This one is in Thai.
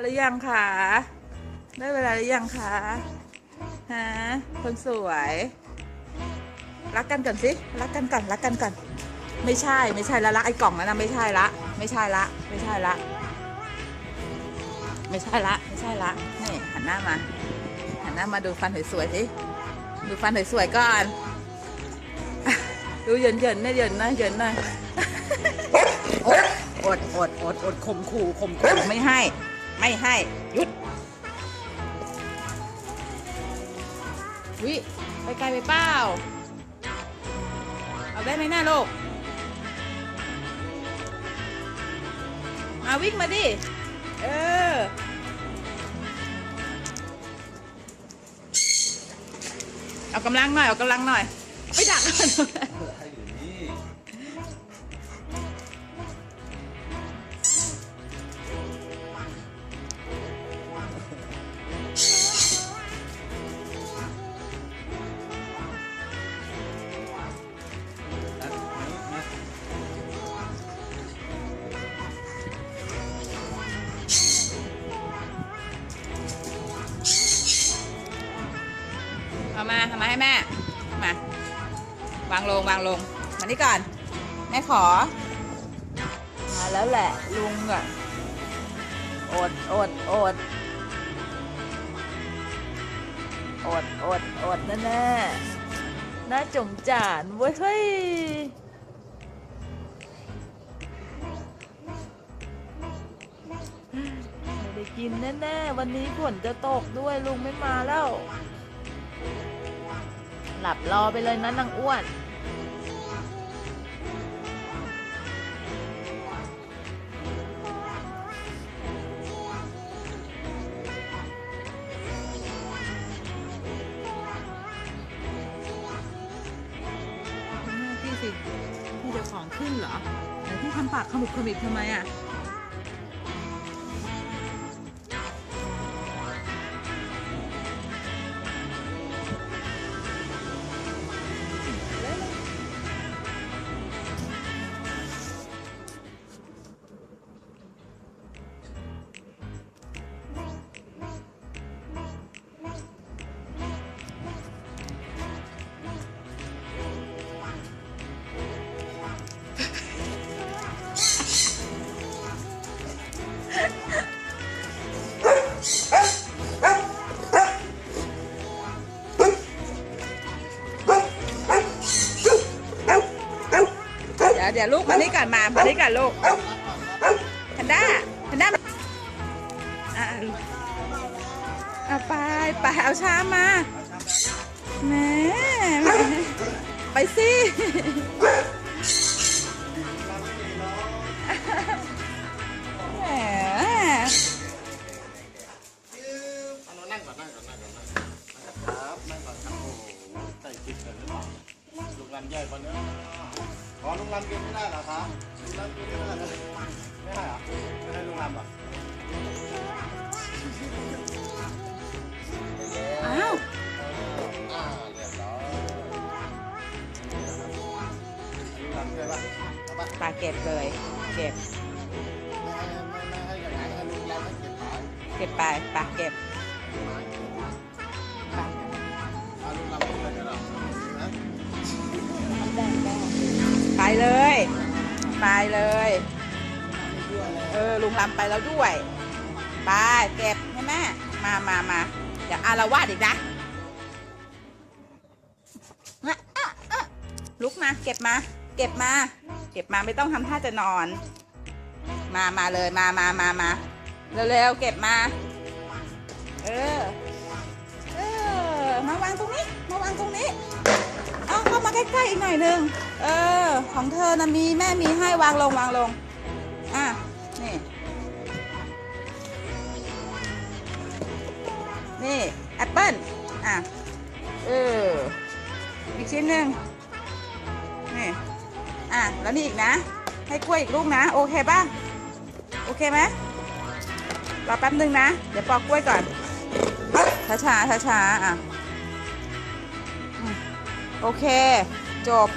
หรือยังคะได้เวลาหรือยังคะฮะคนสวย รักกันก่อนสิรักกันก่อนรักกันก่อน ไม่ใช่ไม่ใช่ละรักไอ้กล่องนั้นนะไม่ใช่ละ ไม่ใช่ละ ไม่ใช่ละ ไม่ใช่ละไม่ใช่ละนี่หันหน้ามาหันหน้ามาดูฟันสวยๆสิดูฟันสวยๆก่อนดูเยินเยินๆนะเยินนะเยินนะอดอดอดอดข่มขู่ข่มขู่ไม่ให้ ไม่ให้หยุดวิไปไกลไปเปล่าเอาได้ไหมหน้าลูกมาวิ่งมาดิ เออเอากำลังหน่อย เอากำลังหน่อยไม่ดัก มาทำมาให้แม่มาวางลงวางลงมานี่ก่อน แม่ขอ มาแล้วแหละลุงอะอดอดอดอดอดอดแน่แน่ๆน่าจงจานเว้ยเฮ้ยไม่ได้กินแน่ๆ วันนี้ฝนจะตกด้วยลุงไม่มาแล้ว หลับรอไปเลยนะนางอ้วน พี่สิ พี่จะของขึ้นเหรอแต่พี่ทำปากขมุบขมิบทำไมอะ ดี๋ยวเดี๋ยวลูกมานี่ก่อนมามานี่ก่อนลูกแพนด้าแพนด้ามาอะอะไปไปเอาชามมาแหมไปสิแหมเอาเรานั่งก่อนนั่งก่อนนั่งก่อนนั่งก่อนครับนั่งก่อนครับโอ้โหใส่จิตกันหรือเปล่าลุงรันใหญ่กว่าเนื้อ ขอลุงรันกินไม่ได้เหรอครับลุงรันกินไม่ได้เลยไม่ได้เหรอไม่ได้ลุงรันเหรออ้าวอ่าเรียบร้อยลุงรันช่วยป่ะเอาป่ะปาเก็บเลย เก็บ ไม่ให้ไม่ให้อย่างไรให้ลุงรันให้เก็บไม้เก็บไปปาเก็บ เลย เออ ลุงลำไปแล้วด้วย ไปเก็บให้แม่ มามามาเดี๋ยวอารวาสอีกนะลุกมา เก็บมา เก็บมา เก็บมาไม่ต้องทำท่าจะนอน มามาเลยมามามามาเร็วๆเก็บมา เออ เออ มาวางตรงนี้ มาวางตรงนี้ เอาเข้ามาใกล้ๆอีกหน่อยนึง เออ ของเธอนะมีแม่มีให้วางลงวางลง อะ นี่ นี่แอปเปิ้ลอะ เออ อีกชิ้นหนึ่งนี่ อะ แล้วนี่อีกนะ ให้กล้วยอีกลูกนะ โอเคป่ะ โอเคไหมรอแป๊บหนึ่งนะ เดี๋ยวปอกกล้วยก่อนช้าช้าช้าช้าอะ โอเค จบ